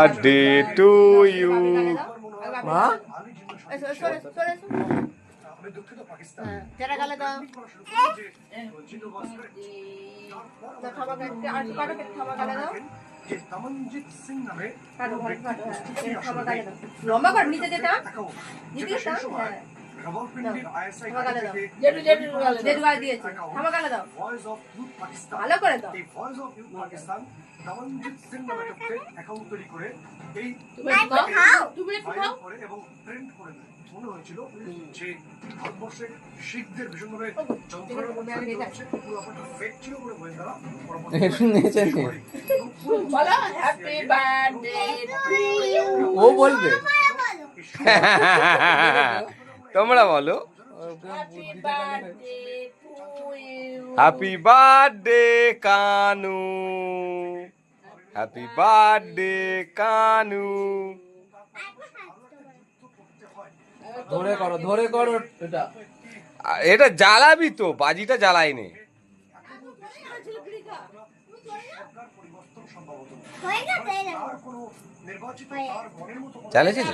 Birthday to you মা। হ্যাঁ, হ্যাঁ। লম্বা কর, নিচে যেটা। নিচে দাও। করে। মনে হয়েছিল যে শিখদের ভীষণভাবে যন্ত্রণার মধ্যে পুরো ব্যাপারটা ছিল বলে বলো, ও বলবে। তোমরা বলো. Happy birthday Kanu. Happy birthday Kanu. ধরে করো ধরে করো এটা। এটা জ্বালাবি তো বাজিটা জ্বালাইনি চালিয়েছিল